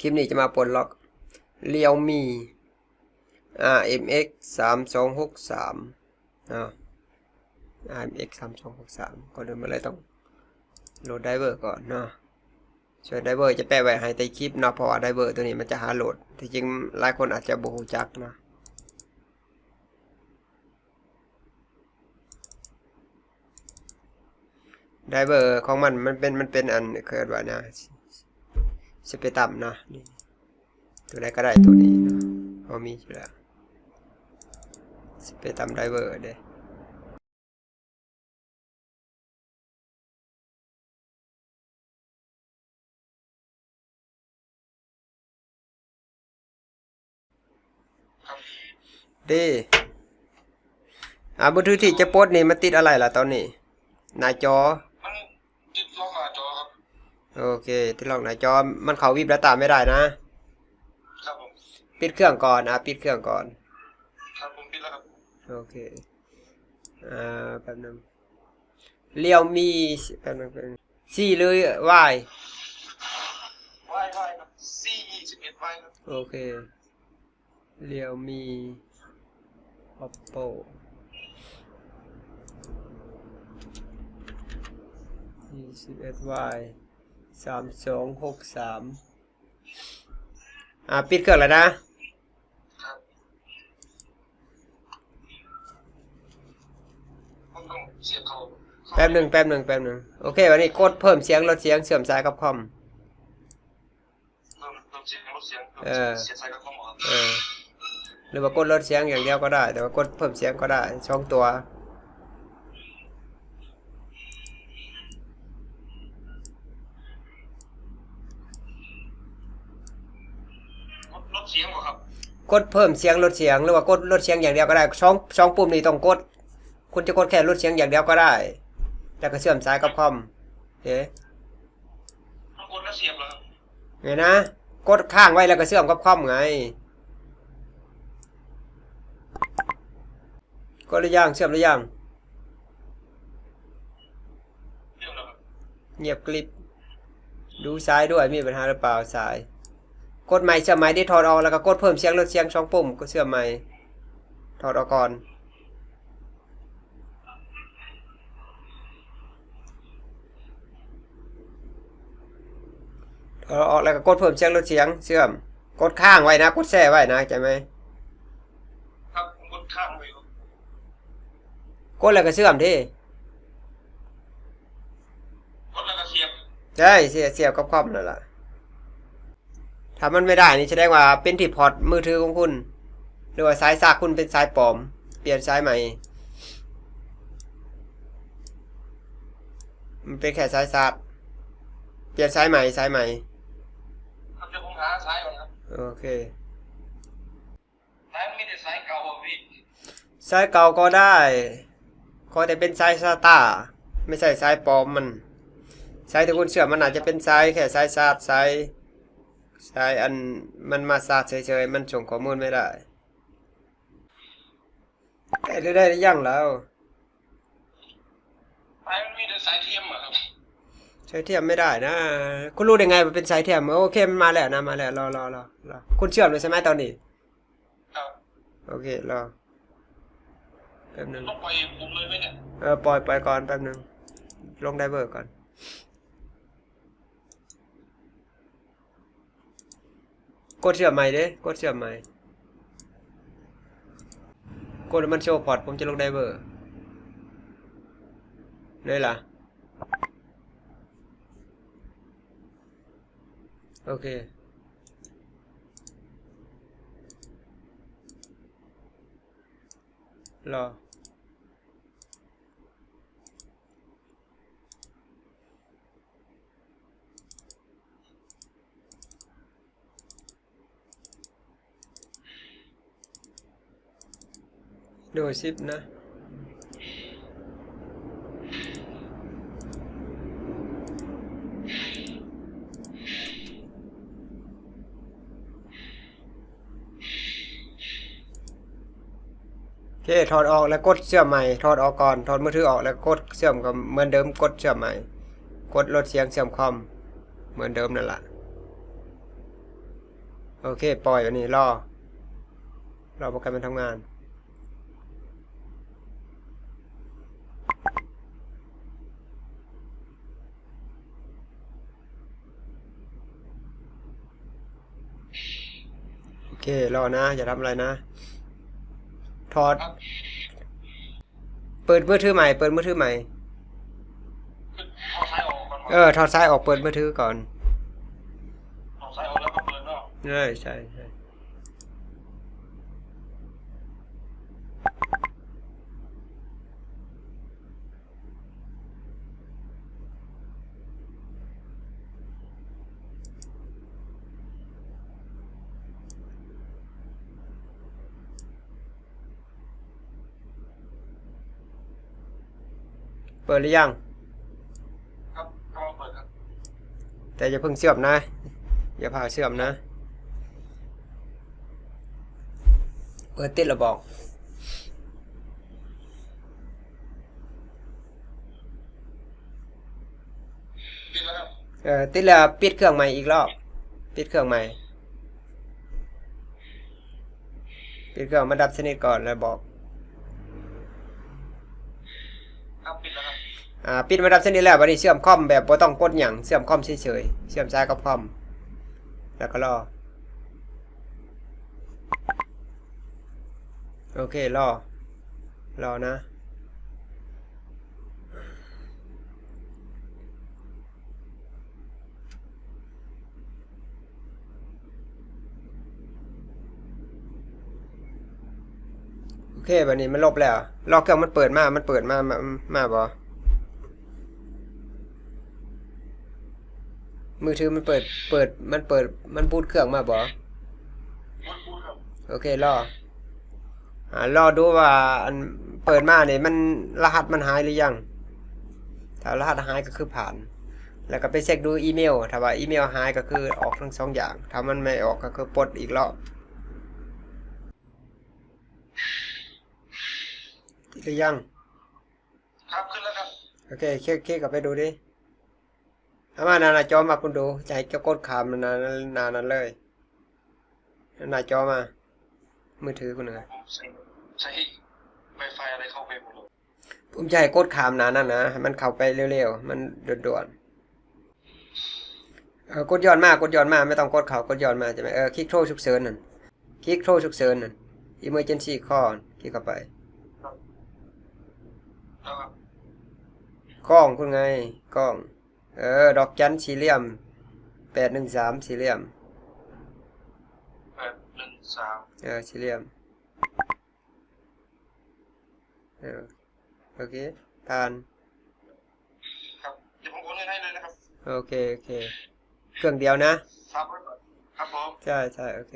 คลิปนี้จะมาปลดล็อกเรียวมี RMX สามสองหกสามอ่า RMX สามสองหกสามก่อนอื่นมาเลยต้องโหลดไดเวอร์ก่อนเนาะส่วนไดเวอร์จะแปะไว้ให้ใต้คลิปเนาะเพราะว่าไดเวอร์ตัวนี้มันจะหาโหลดที่จริงหลายคนอาจจะบ่ฮู้จักเนาะไดเวอร์ของมันมันเป็นมันเป็นอันเกิดว่านะ สเปตัมเนาะนี่ตัวไหนก็ได้ตัวนี้เนาะเขามีอยู่แล้วสเปตัมไดเวอร์เด้ดีอ่าบนทุที่จะโพสต์นี่มันติดอะไรล่ะตอนนี้ หน้าจอ มันติดล็อกหน้าจอครับ โอเคที่ลองหน้าจอมันเขาวิบแล้วตามไม่ได้นะครับผมปิดเครื่องก่อนอะปิดเครื่องก่อน ครับผมปิดแล้วครับโอเคอ่าแป๊บนึงเลียวมีแป๊บนึงแป๊บนึงสี่เลยวายวายวายครับ C ยี่สิบเอ็ดวายครับโอเคเลียวมี oppo ยี่สิบเอ็ดวาย สามสองหกสามอ่าปิดเครื่องแล้วนะครับผมต้องเสียบเขาแป๊บหนึ่งแป๊บหนึ่งแป๊บหนึ่งโอเควันนี้กดเพิ่มเสียงลดเสียงเสื่อมสายกับคอมเริ่มเริ่มเสียงลดเสียงเออเสียสายกับข้อมูลครับเออหรือว่ากดลดเสียงอย่างเดียวก็ได้ แต่ว่ากดเพิ่มเสียงก็ได้ช่องตัว ลดลด เสียงบ่ครับ กดเพิ่มเสียงลดเสียงหรือว่ากดลดเสียงอย่างเดียวก็ได้ช่องช่องปุ่มนี้ต้องกด คุณจะกดแค่ลดเสียงอย่างเดียวก็ได้แล้วก็เชื่อมสายกับคอมโอเคต้องกดแล้วเสียบเหรอครับไงนะกดข้างไว้แล้วก็เชื่อมกับคอมไงกดหรือยังเชื่อมหรือยังเรียบแล้วครับเงียบกริบดูซ้ายด้วยมีปัญหาหรือเปล่าซ้าย กดใหม่เชื่อมใหม่ที่ถอดออกแล้วก็กดเพิ่มเสียงลดเสียงช่องปุ่มก็เชื่อมใหม่ถอดออกก่อนถอดออกแล้วก็กดเพิ่มเสียงลดเสียงเชื่อม กดข้างไว้นะกดแช่ไว้นะใช่ไหมครับผมกดข้างไว้ครับกดแล้วก็เชื่อมที่กดแล้วก็เสียบใช่เสียเสียบกับคอมนั่นแหละ ถ้ามันไม่ได้นี่แสดงว่าเป็นที่พอร์ตมือถือของคุณ หรือว่าสายสากคุณเป็นสายปลอม เปลี่ยนสายใหม่ มันเป็นแค่สายสากเปลี่ยนสายใหม่สายใหม่ครับเดี๋ยวผมหาสายก่อนครับ โอเคสายมีแต่สายเก่าบ่พี่สายเก่าก็ได้ ขอแต่เป็นสายซาตาไม่ใช่สายปลอมมันสายที่คุณเชื่อมมันอาจจะเป็นสายแค่สายซาดสาย สายอันมันมาซาดเฉยๆ มันส่งข้อมูลไม่ได้ได้ได้หรือยังแล้วสายมันมีแต่สายเทียมอะครับสายเทียมไม่ได้นะ คุณรู้ได้ไงมันเป็นสายเทียมโอเคมันมาแล้วนะมาแล้วรอรอรอรอคุณเชื่อมเลยใช่ไหมตอนนี้ครับโอเครอแป๊บหนึงต้องปล่อยผมเลยไหมเนี่ยเออปล่อยปล่อยก่อนแป๊บหนึงลงไดเวอร์ก่อน กดเชื่อมใหม่เด้กดเชื่อมใหม่กดมันโชว์พอร์ตผมจะลงไดเวอร์เลยล่ะ โอเค รอ ดูซิปนะโอเคถอดออกแล้วกดเชื่อมใหม่ถอดออกก่อนถอดมือถือออกแล้วกดเชื่อมกับเหมือนเดิมกดเชื่อมใหม่ กดลดเสียงเชื่อมคอมเหมือนเดิมนั่นแหละโอเคปล่อยวันนี้รอรอโปรแกรมมันทำงาน เครอนะ อย่าทำอะไรนะ ถอด ครับเปิดมือถือใหม่ เปิดมือถือใหม่ขึ้นเอาซ้ายออกก่อนเออ ถอดซ้ายออกเปิดมือถือก่อน เอาซ้ายออกแล้วก็เปิดเนาะใช่ใช่ใช่ เปิดหรือยัง ครับกำลังเปิดครับ แต่อย่าเพิ่งเชื่อมนะ อย่าพาเชื่อมนะ เปิดติดระบอกปิดแล้วครับ เออติดแล้วปิดเครื่องใหม่อีกรอบ ปิดเครื่องใหม่ ปิดเครื่องมาดับสนิทก่อนแล้วบอก ครับปิดแล้วครับ อ่าปิดมาดับเส้นิทแล้ววันนี้เชื่อมคอมแบบบ่ต้องกดหยังเชื่อมคอมเฉยๆเชื่อมซ้ายกับคอม แล้วก็รอโอเครอรอนะโอเคบันนี้มันลบแล้วรอเครื่องมันเปิดมา มันเปิดมา มามาบ่ มือถือมันเปิด เปิด มันเปิด มันบูตเครื่องมาบ่พูดพูดครับโอเครออ่ารอดูว่าอันเปิดมาเนี่ยมันรหัสมันหายหรือยัง ถ้ารหัสหายก็คือผ่าน แล้วก็ไปเช็คดูอีเมล ถ้าว่าอีเมลหายก็คือออกทั้งสองอย่าง ถ้ามันไม่ออกก็คือปลดอีกรอบติดหรือยัง ครับขึ้นแล้วครับ โอเคเคเคกลับไปดูดิ เอามาหนาหน้าจอมาคุณดูจะให้เจ้ากดขามนานนานนั้นเลยหน้าจอมา มือถือคุณนะผมใช้ใช้ไวไฟอะไรเข้าไปหมดเลยผมจะให้กดขามนานนั่นนะให้มันเข้าไปเร็วๆ มันด่วนๆเออกดย้อนมากกดย้อนมาไม่ต้องกดเขากดย้อนมาใช่ไหมเออคลิกโทรฉุกเฉินนั่นคลิกโทรฉุกเฉินนั่น emergency call คลิกเข้าไปแล้วครับกล้องคุณไงกล้อง เออ ดอกจันสี่เหลี่ยมแปดหนึ่งสามสี่เหลี่ยมแปดหนึ่งสามเออสี่เหลี่ยมเออโอเคผ่านครับเดี๋ยวผมโอนเงินให้เลยนะครับโอเคโอเค เครื่องเดียวนะครับไว้ก่อนครับผมใช่ใช่โอเค